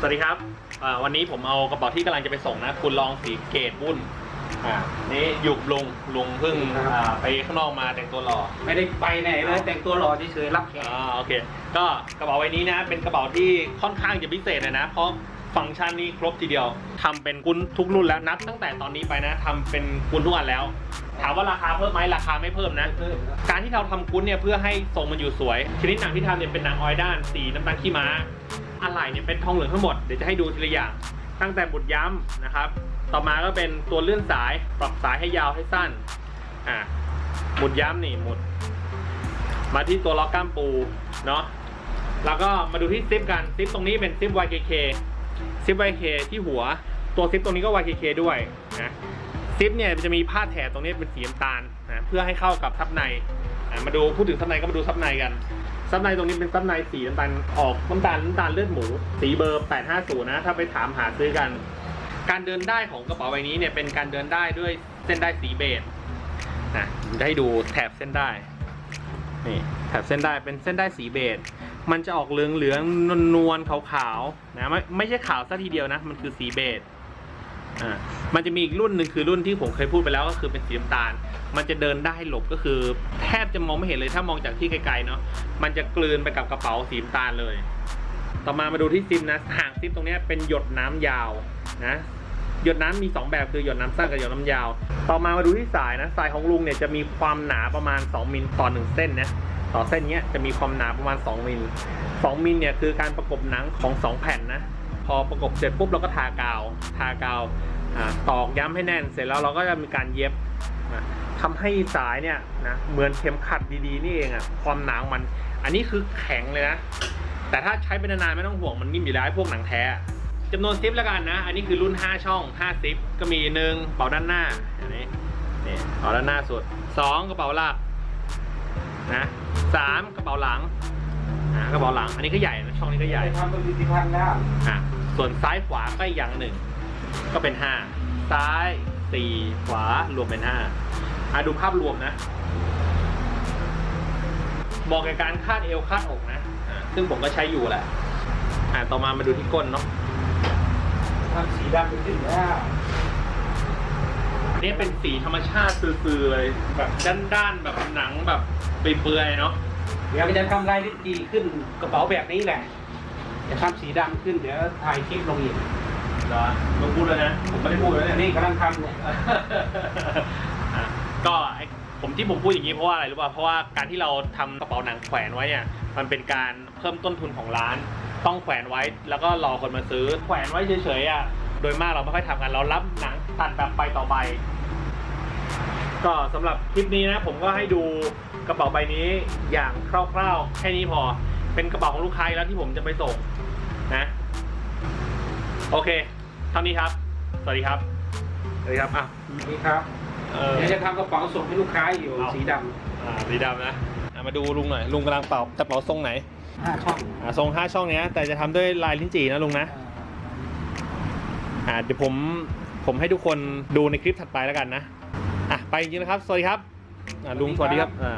สวัสดีครับอ่าวันนี้ผมเอากระเป๋าที่กำลังจะไปส่งนะ คุณลองสีเกตบุ้นอ่านี่หยุบลุงลุงเพิ่งครับอ่าไปข้างนอกมาแต่งตัวหล่อไม่ได้ไปไหนเลยแต่งตัวหล่อเฉยๆรับแขกอ่าโอเค ก็กระเป๋าใบนี้นะ เป็นกระเป๋าที่ค่อนข้างจะพิเศษเลยนะ เพราะฟังก์ชันนี้ครบทีเดียวทำเป็นกุนทุกรุ่นแล้วนับตั้งแต่ตอนนี้ไปนะทำเป็นกุนทุกอันแล้ว ถามว่าราคาเพิ่มไหมราคาไม่เพิ่มนะการที่เราทำกุ้นเนี่ยเพื่อให้ทรงมันอยู่สวยชนิดหนังที่ทำเนี่ยเป็นหนังออยด้านสีน้ำตาลขี้ม้า อะไหล่เนี่ยเป็นทองเหลืองทั้งหมด เดี๋ยวจะให้ดูทีละอย่าง ตั้งแต่บุดย้ำนะครับ ต่อมาก็เป็นตัวเลื่อนสาย ปรับสายให้ยาวให้สั้น อ่าหมุดย้ำนี่หมุด มาที่ตัวล็อกก้ามปูเนาะ แล้วก็มาดูที่ซิปกัน ซิปตรงนี้เป็นซิป YKK ซิป YKK ที่หัว ตัวซิปตรงนี้ก็ YKK ด้วยนะซิปเนี่ยจะมีผ้าแถบตรงนี้เป็นสีน้ำตาลนะเพื่อให้เข้ากับซับใน มาดูพูดถึงซับในก็มาดูซับในกัน ซับในตรงนี้เป็นซับในสีน้ำตาลออกน้ำตาลน้ำตาลเลือดหมู สีเบอร์ 850 นะ ถ้าไปถามหาซื้อกัน การเดินได้ของกระเป๋าใบนี้เนี่ยเป็นการเดินได้ด้วยเส้นได้สีเบจนะผมจะให้ดูแถบเส้นได้นี่แถบเส้นได้เป็นเส้นได้สีเบจมันจะออกเหลืองเหลืองนวลนวลๆขาวๆนะไม่ไม่ใช่ขาวซะทีเดียวนะ มันคือสีเบจ อ่ามันจะมีอีกรุ่นหนึ่งคือรุ่นที่ผมเคยพูดไปแล้วก็คือเป็นสีน้ำตาล มันจะเดินได้หลบก็คือ แทบจะมองไม่เห็นเลยถ้ามองจากที่ไกลๆเนาะมันจะกลืนไปกับกระเป๋าสีน้ำตาลเลย ต่อมามาดูที่ซิปนะห่างซิปตรงนี้เป็นหยดน้ำยาวนะหยดน้ำมี 2 แบบคือหยดน้ำสั้นกับหยดน้ำยาว ต่อมามาดูที่สายนะสายของลุงเนี่ยจะมีความหนาประมาณ 2มิลต่อ1เส้นนะต่อเส้นนี้จะมีความหนาประมาณ 2มิล2มิลเนี่ยคือการประกบหนังของ 2 แผ่นนะ พอประกบเสร็จปุ๊บเราก็ทากาวทากาวตอกย้ำให้แน่นเสร็จแล้วเราก็จะมีการเย็บนะทำให้สายเนี่ยนะเหมือนเข็มขัดดีๆนี่เองอะความหนาของมัน อันนี้คือแข็งเลยนะ แต่ถ้าใช้ไปนานๆไม่ต้องห่วงมันนิ่มอยู่แล้วไอ้พวกหนังแท้อะจำนวนซิปแล้วกันนะ อันนี้คือรุ่น 5 ช่อง5ซิปก็มีหนึ่งกระเป๋าด้านหน้าอันนี้นี่กระเป๋าด้านหน้าสุดสองกระเป๋าหลักนะสามกระเป๋าหลัง อ่ากระเป๋าหลัง อันนี้ก็ใหญ่นะช่องนี้ก็ใหญ่ทำเป็นพิพิธภัณฑ์แล้วอะส่วนซ้ายขวาก็อีกอย่างหนึ่ง ก็เป็นห้าซ้ายสี่ขวารวมเป็นห้าอะดูภาพรวมนะเหมาะกับการคาดเอวคาดอกนะอะซึ่งผมก็ใช้อยู่แหละอะต่อมามาดูที่ก้นเนาะทำสีดำเป็นขึ้นแล้วอันนี้เป็นสีธรรมชาติซื่อๆเลยแบบด้านๆแบบหนังแบบเปื่อยๆเนาะ เดี๋ยวจะทำลายลิ้นจีขึ้นกระเป๋าแบบนี้แหละ จะทำสีดำขึ้นเดี๋ยวถ่ายคลิปลงอีกเหรอมึงพูดแล้วนะ ผมไม่ได้พูดแล้วเนี่ยนี่กำลังทำเนี่ยอะก็ไอ้ผมที่ผมพูดอย่างนี้เพราะว่าอะไรรู้ป่ะ เพราะว่าการที่เราทำกระเป๋าหนังแขวนไว้เนี่ย มันเป็นการเพิ่มต้นทุนของร้าน ต้องแขวนไว้แล้วก็รอคนมาซื้อ แขวนไว้เฉยๆอะ โดยมากเราไม่ค่อยทำกัน เรารับหนังตัดแบบใบต่อใบ ก็สำหรับคลิปนี้นะผมก็ให้ดูกระเป๋าใบนี้อย่างคร่าวๆแค่นี้พอ เป็นกระเป๋าของลูกค้าอีกแล้วที่ผมจะไปส่งนะ โอเคเท่านี้ครับ สวัสดีครับสวัสดีครับอะนี่ครับเออ เดี๋ยวจะทำกระเป๋าส่งให้ลูกค้าอยู่เอา สีดอ่าสีดำนะอะมาดูลุงหน่อยลุงกำลังเป่าจะเป่าทรงไหนำห้าช่องอ่าทรงห้าช่องเนี้ยแต่จะทำด้วยลายลิ้นจี่นะลุงนะ อ่าเดี๋ยวผมผมให้ทุกคนดูในคลิปถัดไปแล้วกันนะอะ ไปจริงๆนะครับ สวัสดีครับอ่าลุงสวัสดีครับอ่า